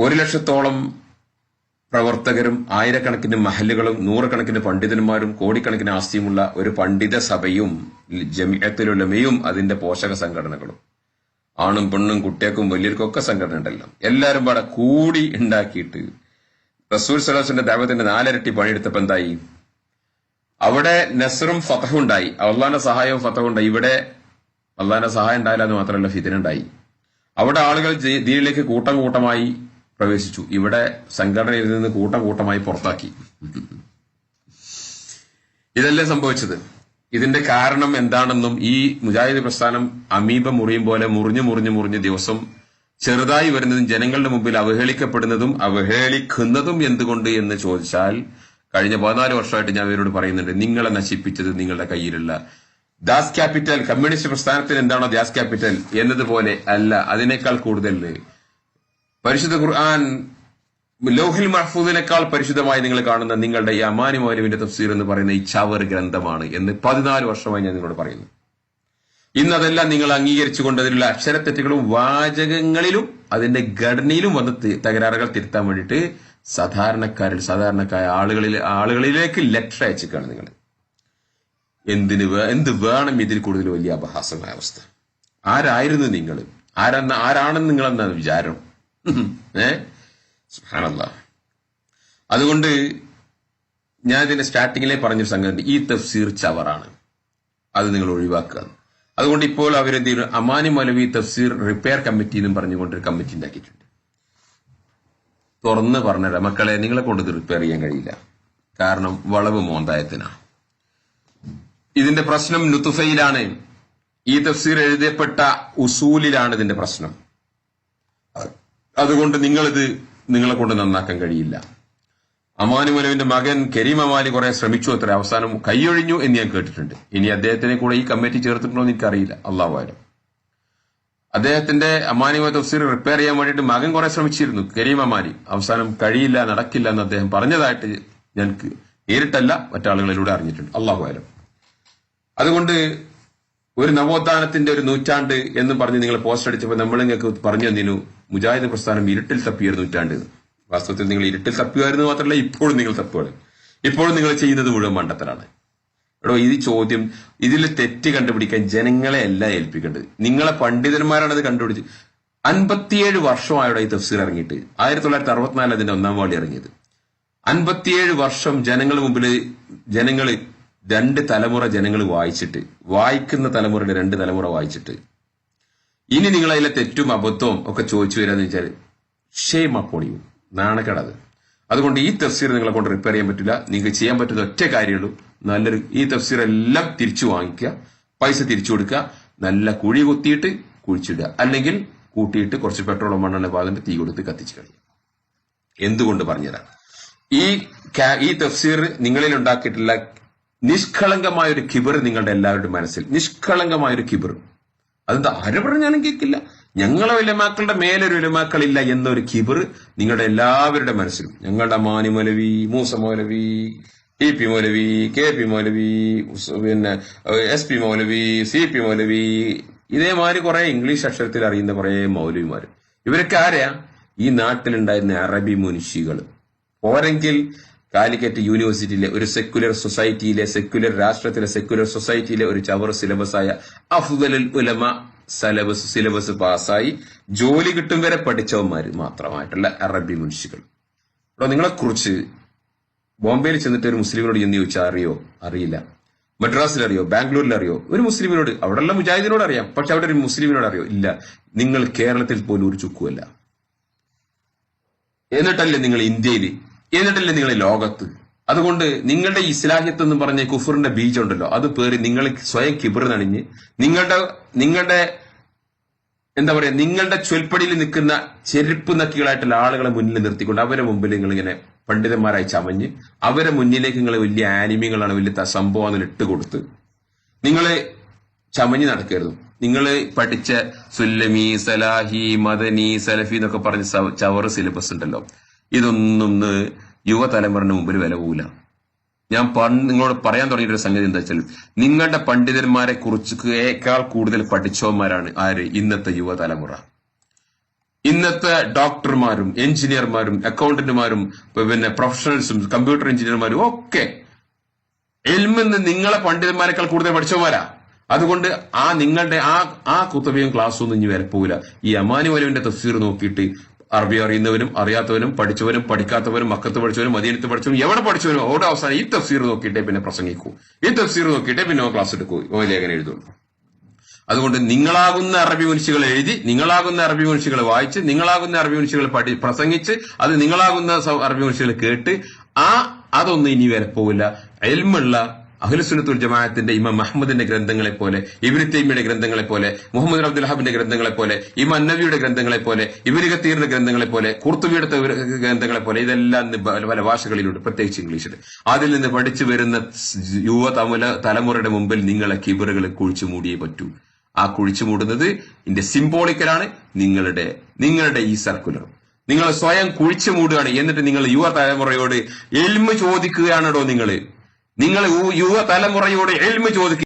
ഒരു ലക്ഷത്തോളം പ്രവർത്തകരും ആയിരക്കണക്കിന് മഹലുകളും നൂറുകണക്കിന് പണ്ഡിതന്മാരും കോടിക്കണക്കിന് ആസ്തിയുമുള്ള ഒരു പണ്ഡിത സഭയും ജമിയത്തിലുലമയും അതിന്റെ പോഷക സംഘടനകളും. ആണും പെണ്ണും കുട്ടികൾക്കും വലിയവർക്കും ഒക്കെ സംഘടന ഉണ്ടല്ലോ. എല്ലാവരും പാടെ കൂടി ഉണ്ടാക്കിയിട്ട് റസൂൽ സലാസിന്റെ ദൈവത്തിന്റെ നാലരട്ടി പണിയെടുത്തപ്പോ എന്തായി? അവിടെ നസറും ഫതഹും ഉണ്ടായി. അള്ളാന്റെ സഹായവും ഫതഹും ഉണ്ടായി. ഇവിടെ അള്ളാന്റെ സഹായം ഉണ്ടായില്ല എന്ന് മാത്രമല്ല ഫിതിനുണ്ടായി അവിടെ ആളുകൾ ദീനിലേക്ക് കൂട്ടം കൂട്ടമായി പ്രവേശിച്ചു. ഇവിടെ സംഘടനയിൽ നിന്ന് കൂട്ടം കൂട്ടമായി പുറത്താക്കി. ഇതല്ലേ സംഭവിച്ചത്? ഇതിന്റെ കാരണം എന്താണെന്നും ഈ മുജാഹിദ് പ്രസ്ഥാനം അമീബ മുറിയും പോലെ മുറിഞ്ഞു മുറിഞ്ഞു മുറിഞ്ഞ് ദിവസം ചെറുതായി വരുന്നതും ജനങ്ങളുടെ മുമ്പിൽ അവഹേളിക്കപ്പെടുന്നതും അവഹേളിക്കുന്നതും എന്തുകൊണ്ട് എന്ന് ചോദിച്ചാൽ കഴിഞ്ഞ പതിനാല് വർഷമായിട്ട് ഞാൻ ഇവരോട് പറയുന്നുണ്ട് നിങ്ങളെ നശിപ്പിച്ചത് നിങ്ങളുടെ കയ്യിലുള്ള ദാസ് ക്യാപിറ്റൽ കമ്മ്യൂണിസ്റ്റ് പ്രസ്ഥാനത്തിന് എന്താണോ ദാസ് ക്യാപിറ്റൽ എന്നതുപോലെ അല്ല അതിനേക്കാൾ കൂടുതൽ പരിശുദ്ധ ഖുർആൻ ലോഹിൽ മഹ്ഫൂദിനേക്കാൾ പരിശുദ്ധമായി നിങ്ങൾ കാണുന്ന നിങ്ങളുടെ ഈ അമാനി മൗലവിന്റെ തഫ്സീർ എന്ന് പറയുന്ന ഈ ചവർ ഗ്രന്ഥമാണ് എന്ന് പതിനാല് വർഷമായി ഞാൻ നിങ്ങളോട് പറയുന്നു. ഇന്ന് അതെല്ലാം നിങ്ങൾ അംഗീകരിച്ചു അതിലുള്ള അക്ഷരത്തെറ്റുകളും വാചകങ്ങളിലും അതിന്റെ ഘടനയിലും വന്ന് തകരാറുകൾ തിരുത്താൻ വേണ്ടിയിട്ട് സാധാരണക്കാരിൽ സാധാരണക്കായ ആളുകളിൽ ആളുകളിലേക്ക് ലെറ്റർ അയച്ചിക്കാണ് നിങ്ങൾ. എന്തിന് എന്ത് വേണം ഇതിൽ കൂടുതൽ വലിയ അപഹാസമായ അവസ്ഥ? ആരായിരുന്നു നിങ്ങൾ? ആരെന്ന ആരാണെന്ന് നിങ്ങളെന്ന വിചാരം? ഏ? സുബ്ഹാനല്ലാ. അതുകൊണ്ട് ഞാൻ ഇതിന്റെ സ്റ്റാർട്ടിങ്ങിലെ പറഞ്ഞൊരു സംഗതി ഈ തഫ്സീർ ചവറാണ്. അത് നിങ്ങൾ ഒഴിവാക്കുക. അതുകൊണ്ട് ഇപ്പോൾ അവരെന്ത് ചെയ്യുന്നു അമാനി മലവി തഫ്സീർ റിപ്പയർ കമ്മിറ്റി എന്നും പറഞ്ഞുകൊണ്ട് ഒരു കമ്മിറ്റി ഉണ്ടാക്കിയിട്ടുണ്ട്. തുറന്ന് പറഞ്ഞുതരാം മക്കളെ നിങ്ങളെ കൊണ്ട് ഇത് റിപ്പയർ ചെയ്യാൻ കഴിയില്ല. കാരണം വളവ് മോന്തായത്തിനാണ് ഇതിന്റെ പ്രശ്നം നുത്തുഫയിലാണ് ഈ തഫ്സീർ എഴുതപ്പെട്ട ഉസൂലിലാണ് ഇതിന്റെ പ്രശ്നം. അതുകൊണ്ട് നിങ്ങളിത് നിങ്ങളെ കൊണ്ട് നന്നാക്കാൻ കഴിയില്ല. അമാനു മലവിന്റെ മകൻ കരീം അമാലി കുറെ ശ്രമിച്ചു അത്ര അവസാനം കൈയൊഴിഞ്ഞു എന്ന് ഞാൻ കേട്ടിട്ടുണ്ട്. ഇനി അദ്ദേഹത്തിനെ കൂടെ ഈ കമ്മിറ്റി ചേർത്തിട്ടുണ്ടോ എന്ന് എനിക്കറിയില്ല. അള്ളാഹുവാലും അദ്ദേഹത്തിന്റെ അമാനിമ തഫ്സീർ റിപ്പയർ ചെയ്യാൻ വേണ്ടിയിട്ട് മകൻ കുറെ ശ്രമിച്ചിരുന്നു കരീം അമാലി അവസാനം കഴിയില്ല നടക്കില്ല എന്ന് അദ്ദേഹം പറഞ്ഞതായിട്ട് ഞാൻ നേരിട്ടല്ല മറ്റാളുകളിലൂടെ അറിഞ്ഞിട്ടുണ്ട്. അള്ളാഹുവാലും അതുകൊണ്ട് ഒരു നവോത്ഥാനത്തിന്റെ ഒരു നൂറ്റാണ്ട് എന്ന് പറഞ്ഞ് നിങ്ങൾ പോസ്റ്റ് അടിച്ചപ്പോൾ നമ്മൾ നിങ്ങൾക്ക് പറഞ്ഞു തന്നിനു മുജാഹിദ് പ്രസ്ഥാനം ഇരുട്ടിൽ തപ്പിയ ഒരു നൂറ്റാണ്ട്. വാസ്തവത്തിൽ നിങ്ങൾ ഇരുട്ടിൽ തപ്പിയായിരുന്നു മാത്രമല്ല ഇപ്പോഴും നിങ്ങൾ തപ്പുകയാണ് ഇപ്പോഴും നിങ്ങൾ ചെയ്യുന്നത് മുഴുവൻ മണ്ടത്തരാണ്. എടോ ഈ ചോദ്യം ഇതിൽ തെറ്റ് കണ്ടുപിടിക്കാൻ ജനങ്ങളെ അല്ല ഏൽപ്പിക്കേണ്ടത്. നിങ്ങളെ പണ്ഡിതന്മാരാണ് അത് കണ്ടുപിടിച്ച്. അൻപത്തിയേഴ് വർഷമായോടെ ഈ തഫ്സീർ ഇറങ്ങിയിട്ട്. ആയിരത്തി തൊള്ളായിരത്തി അറുപത്തിനാലിൽ അതിന്റെ ഒന്നാം വാളി ഇറങ്ങിയത്. അൻപത്തിയേഴ് വർഷം ജനങ്ങൾ മുമ്പിൽ ജനങ്ങൾ രണ്ട് തലമുറ ജനങ്ങൾ വായിച്ചിട്ട് വായിക്കുന്ന തലമുറയുടെ രണ്ട് തലമുറ വായിച്ചിട്ട്. ഇനി നിങ്ങൾ അതിലെ തെറ്റും അബദ്ധവും ഒക്കെ ചോദിച്ചു വരാന്ന് വെച്ചാൽ ഷെയ്മ അപ്പോണിയു നാണക്കേടത്. അതുകൊണ്ട് ഈ തഫ്സീർ നിങ്ങളെ കൊണ്ട് റിപ്പയർ ചെയ്യാൻ പറ്റില്ല. നിങ്ങൾക്ക് ചെയ്യാൻ പറ്റുന്ന ഒറ്റ കാര്യമുള്ളൂ നല്ലൊരു ഈ തഫ്സീർ എല്ലാം തിരിച്ചു വാങ്ങിക്കുക. പൈസ തിരിച്ചു കൊടുക്കുക. നല്ല കുഴി കുത്തിയിട്ട് കുഴിച്ചിടുക. അല്ലെങ്കിൽ കൂട്ടിയിട്ട് കുറച്ച് പെട്രോളും മണ്ണെണ്ണ പാകന്റെ തീ കൊടുത്ത് കത്തിച്ചു കളയുക. എന്തുകൊണ്ട് പറഞ്ഞുതരാം? ഈ ഈ തഫ്സീർ നിങ്ങളിൽ ഉണ്ടാക്കിയിട്ടുള്ള നിഷ്കളങ്കമായ ഒരു കിബർ നിങ്ങളുടെ എല്ലാവരുടെയും മനസ്സിൽ. നിഷ്കളങ്കമായ ഒരു കിബർ. അതെന്താ? ആര് പറഞ്ഞാലും കേൾക്കില്ല ഞങ്ങളെ വിലമാക്കളുടെ മേലൊരു വിലമാക്കളില്ല എന്നൊരു കിബർ നിങ്ങളുടെ എല്ലാവരുടെ മനസ്സിലും. ഞങ്ങളുടെ മാനി മൗലവി മൂസ മൗലവി ഇ പി മൗലവി കെ പി മൗലവി പിന്നെ എസ് പി മൗലവി സി പി മൗലവി ഇതേമാതിരി കുറെ ഇംഗ്ലീഷ് അക്ഷരത്തിൽ അറിയുന്ന കുറെ മൗലവിമാര്. ഇവരൊക്കെ ആരെയാ ഈ നാട്ടിലുണ്ടായിരുന്ന അറബി മുനിഷികൾ പോരെങ്കിൽ കാലിക്കറ്റ് യൂണിവേഴ്സിറ്റിയിലെ ഒരു സെക്യുലർ സൊസൈറ്റിയിലെ സെക്യുലർ രാഷ്ട്രത്തിലെ സെക്യുലർ സൊസൈറ്റിയിലെ ഒരു ചവർ സിലബസായ അഫ്ദലുൽ ഉലമ സിലബസ് സിലബസ് പാസ്സായി ജോലി കിട്ടും വരെ പഠിച്ചവന്മാർ മാത്രമായിട്ടുള്ള അറബി മുൻഷികൾ. അപ്പോൾ നിങ്ങളെക്കുറിച്ച് ബോംബെയിൽ ചെന്നിട്ട് ഒരു മുസ്ലിമിനോട് ചെന്ന് ചോദിച്ചാൽ അറിയോ? അറിയില്ല. മദ്രാസിൽ അറിയോ ബാംഗ്ലൂരിൽ അറിയോ ഒരു മുസ്ലിമിനോട് അവിടെയുള്ള മുജാഹിദിനോട് അറിയാം. പക്ഷെ അവിടെ ഒരു മുസ്ലിമിനോട് അറിയോ? ഇല്ല. നിങ്ങൾ കേരളത്തിൽ പോലും ഒരു ചുക്കുമല്ല എന്നിട്ടല്ലേ നിങ്ങൾ ഇന്ത്യയിൽ എന്നിട്ടല്ലേ നിങ്ങൾ ലോകത്ത്? അതുകൊണ്ട് നിങ്ങളുടെ ഇസ്ലാഹിത്ത് എന്ന് പറഞ്ഞ കുഫറിന്റെ ബീജുണ്ടല്ലോ അത് പേറി നിങ്ങൾ സ്വയം കിബർ നണിഞ്ഞ് നിങ്ങളുടെ നിങ്ങളുടെ എന്താ പറയാ നിങ്ങളുടെ ചൊൽപ്പടിയിൽ നിൽക്കുന്ന ചെരുപ്പ് നക്കികളായിട്ടുള്ള ആളുകളെ മുന്നിൽ നിർത്തിക്കൊണ്ട് അവരെ മുമ്പിൽ നിങ്ങൾ ഇങ്ങനെ പണ്ഡിതന്മാരായി ചമഞ്ഞ് അവരെ മുന്നിലേക്ക് നിങ്ങൾ വലിയ ആനിമ്യങ്ങളാണ് വലിയ സംഭവം ഇട്ട് കൊടുത്ത് നിങ്ങൾ ചമഞ്ഞ് നടക്കരുത്. നിങ്ങൾ പഠിച്ച സുല്ലമി സലാഹി മദനി സലഫി എന്നൊക്കെ പറഞ്ഞ ചവറ് സിലബസ് ഉണ്ടല്ലോ. ഇതൊന്നും ഇന്ന് യുവതലമുറയുടെ മുമ്പിൽ വില പോകില്ല ഞാൻ നിങ്ങളോട് പറയാൻ തുടങ്ങിയ ഒരു സംഗതി എന്താ വെച്ചാൽ നിങ്ങളുടെ പണ്ഡിതന്മാരെ കുറിച്ചേക്കാൾ കൂടുതൽ പഠിച്ചവന്മാരാണ് ആര്? ഇന്നത്തെ യുവതലമുറ. ഇന്നത്തെ ഡോക്ടർമാരും എഞ്ചിനീയർമാരും അക്കൗണ്ടന്റുമാരും പിന്നെ പ്രൊഫഷണൽസും കമ്പ്യൂട്ടർ എഞ്ചിനീയർമാരും ഒക്കെ എൽമെന്ന് നിങ്ങളെ പണ്ഡിതന്മാരെക്കാൾ കൂടുതൽ പഠിച്ചവന്മാരാ. അതുകൊണ്ട് ആ നിങ്ങളുടെ ആ ആ കുത്തവയും ക്ലാസ്സും ഒന്നും ഇനി വരെ ഈ അമാനുവലുവിന്റെ തഫ്സീർ നോക്കിയിട്ട് അറബി അറിയുന്നവനും അറിയാത്തവനും പഠിച്ചവനും പഠിക്കാത്തവനും മക്കത്ത് പഠിച്ചവനും മദീനത്ത് പഠിച്ചവനും എവിടെ പഠിച്ചവനും അവിടെ അവസാനം ഈ തഫ്സീർ നോക്കിയിട്ടേ പിന്നെ പ്രസംഗിക്കൂ. ഈ തഫ്സീർ നോക്കിയിട്ടേ പിന്നെ ക്ലാസ് എടുക്കൂ. ഓ ലേഖനം എഴുതുള്ളൂ. അതുകൊണ്ട് നിങ്ങളാകുന്ന അറബി മനുഷ്യകളെ എഴുതി നിങ്ങളാകുന്ന അറബി മനുഷ്യകളെ വായിച്ച് നിങ്ങളാകുന്ന അറബി മനുഷ്യകളെ പഠി പ്രസംഗിച്ച് അത് നിങ്ങളാകുന്ന അറബി മനുഷ്യകളെ കേട്ട് ആ അതൊന്നും ഇനി വരെ പോവില്ല. എൽമുള്ള അഖിലസുനത്തുൽ ജമാഅത്തിന്റെ ഇമാം മഹമ്മദിന്റെ ഗ്രന്ഥങ്ങളെ പോലെ ഇബിന് തൈമിയുടെ ഗ്രന്ഥങ്ങളെ പോലെ മുഹമ്മദ് അബ്ദുൽ ഹബിന്റെ ഗ്രന്ഥങ്ങളെ പോലെ ഇമാം നബിയുടെ ഗ്രന്ഥങ്ങളെ പോലെ ഇബിന് കത്തീറിന്റെ ഗ്രന്ഥങ്ങളെ പോലെ കുർത്തുബിയുടെ ഗ്രന്ഥങ്ങളെ പോലെ ഇതെല്ലാം പല ഭാഷകളിലുണ്ട് പ്രത്യേകിച്ച് ഇംഗ്ലീഷിൽ അതിൽ നിന്ന് പഠിച്ചു വരുന്ന യുവ തമുല തലമുറയുടെ മുമ്പിൽ നിങ്ങളെ കിബറുകൾ കുഴിച്ചു മൂടിയേ പറ്റൂ. ആ കുഴിച്ചു മൂടുന്നത് ഇതിന്റെ സിംബോളിക്കലാണ് നിങ്ങളുടെ നിങ്ങളുടെ ഈ സർക്കുലർ. നിങ്ങൾ സ്വയം കുഴിച്ചു മൂടുകയാണ്. എന്നിട്ട് നിങ്ങൾ യുവ തലമുറയോട് എൽമ ചോദിക്കുകയാണോ നിങ്ങൾ നിങ്ങൾ യുവ തലമുറയോട് എൽമ ചോദിക്കുക